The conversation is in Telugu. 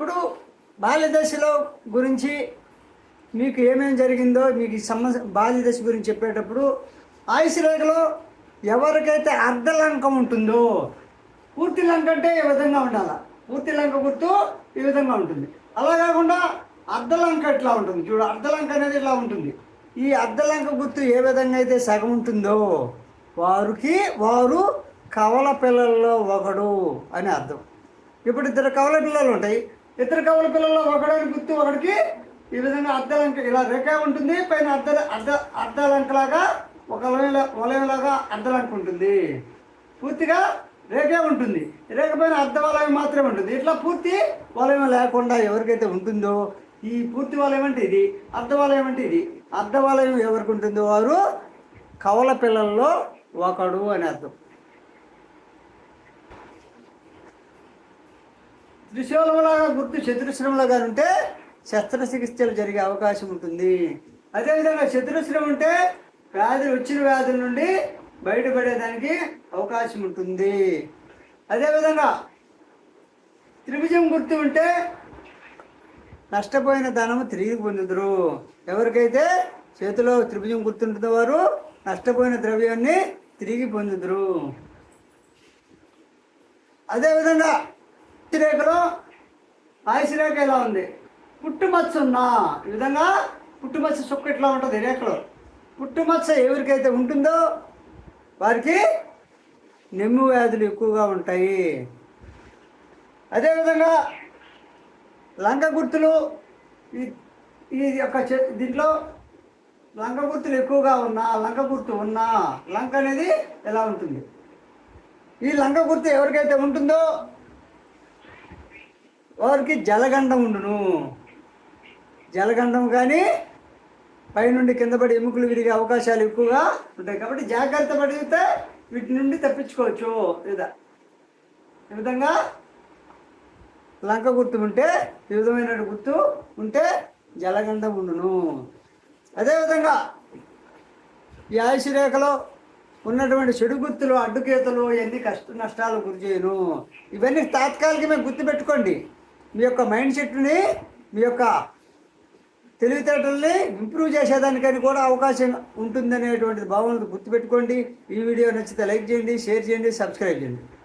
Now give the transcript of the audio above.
ఇప్పుడు బాల్యదశలో గురించి మీకు ఏమేమి జరిగిందో మీకు ఈ సమస్య బాల్యదశ గురించి చెప్పేటప్పుడు ఆయుష్ రేఖలో ఎవరికైతే అర్ధలంకం ఉంటుందో పూర్తి లంక అంటే ఈ విధంగా ఉండాలి? పూర్తి లంక గుర్తు ఈ విధంగా ఉంటుంది. అలా కాకుండా అర్ధలంక ఇట్లా ఉంటుంది? చూడు అర్ధలంక అనేది ఇలా ఉంటుంది. ఈ అర్ధలంక గుర్తు ఏ విధంగా అయితే సగం ఉంటుందో వారికి వారు కవల పిల్లల్లో ఒకడు అని అర్థం. ఇప్పుడు ఇద్దరు కవల పిల్లలు ఉంటాయి. ఇద్దరు కవుల పిల్లల్లో ఒకడని గుర్తు ఒకడికి ఈ విధంగా అర్ధలంక ఇలా రేఖ ఉంటుంది పైన అర్ధ అర్ధ అర్ధలంకలాగా ఒక వలయంలాగా అర్ధలంక ఉంటుంది. పూర్తిగా రేఖే ఉంటుంది. రేఖ పైన అర్ధ వలయం మాత్రమే ఉంటుంది. ఇట్లా పూర్తి వలయం లేకుండా ఎవరికైతే ఉంటుందో ఈ పూర్తి వలయం అంటే ఇది అర్ధ వలయం అంటే ఇది. అర్ధ వలయం ఎవరికి ఉంటుందో వారు కవల పిల్లల్లో ఒకడు అని అర్థం. త్రిశూలంలాగా గుర్తు చతురశ్రమంలాగా ఉంటే శస్త్రచికిత్సలు జరిగే అవకాశం ఉంటుంది. అదేవిధంగా చతురస్రం ఉంటే వ్యాధులు వచ్చిన వ్యాధుల నుండి బయటపడేదానికి అవకాశం ఉంటుంది. అదేవిధంగా త్రిభుజం గుర్తు ఉంటే నష్టపోయిన ధనము తిరిగి పొందుదురు. ఎవరికైతే చేతిలో త్రిభుజం గుర్తుంటుందో వారు నష్టపోయిన ద్రవ్యాన్ని తిరిగి పొందుదురు. అదేవిధంగా రేఖలో ఆయుష్ రేఖ ఎలా ఉంది? పుట్టుమచ్చ ఉన్నా ఈ విధంగా పుట్టుమచ్చ చుక్క ఇట్లా ఉంటుంది రేఖలో? పుట్టుమచ్చ ఎవరికైతే ఉంటుందో వారికి నెమ్ము వ్యాధులు ఎక్కువగా ఉంటాయి. అదేవిధంగా లంక గుర్తులు ఈ ఈ యొక్క చె- దీంట్లో లంక గుర్తులు ఎక్కువగా ఉన్నా లంక గుర్తు ఉన్నా లంక అనేది ఎలా ఉంటుంది? ఈ లంక గుర్తు ఎవరికైతే ఉంటుందో వారికి జలగండం ఉండును. జలగండం కానీ పైనుండి కింద పడి ఎముకలు విరిగే అవకాశాలు ఎక్కువగా ఉంటాయి. కాబట్టి జాగ్రత్త పడితే వీటి నుండి తప్పించుకోవచ్చు. లేదా ఈ విధంగా లంక గుర్తు ఉంటే ఈ విధమైన గుర్తు ఉంటే జలగండం ఉండును. అదేవిధంగా ఈ ఆయుష్ రేఖలో ఉన్నటువంటి చెడు గుర్తులు అడ్డుకేతలు ఇవన్నీ కష్ట నష్టాలు గురి చేయను. ఇవన్నీ తాత్కాలికమే గుర్తుపెట్టుకోండి. మీ యొక్క మైండ్ సెట్ని మీ యొక్క తెలివితేటల్ని ఇంప్రూవ్ చేసేదానికని కూడా అవకాశం ఉంటుందనేటువంటిది భావనలు గుర్తుపెట్టుకోండి. ఈ వీడియో నచ్చితే లైక్ చేయండి షేర్ చేయండి సబ్స్క్రైబ్ చేయండి.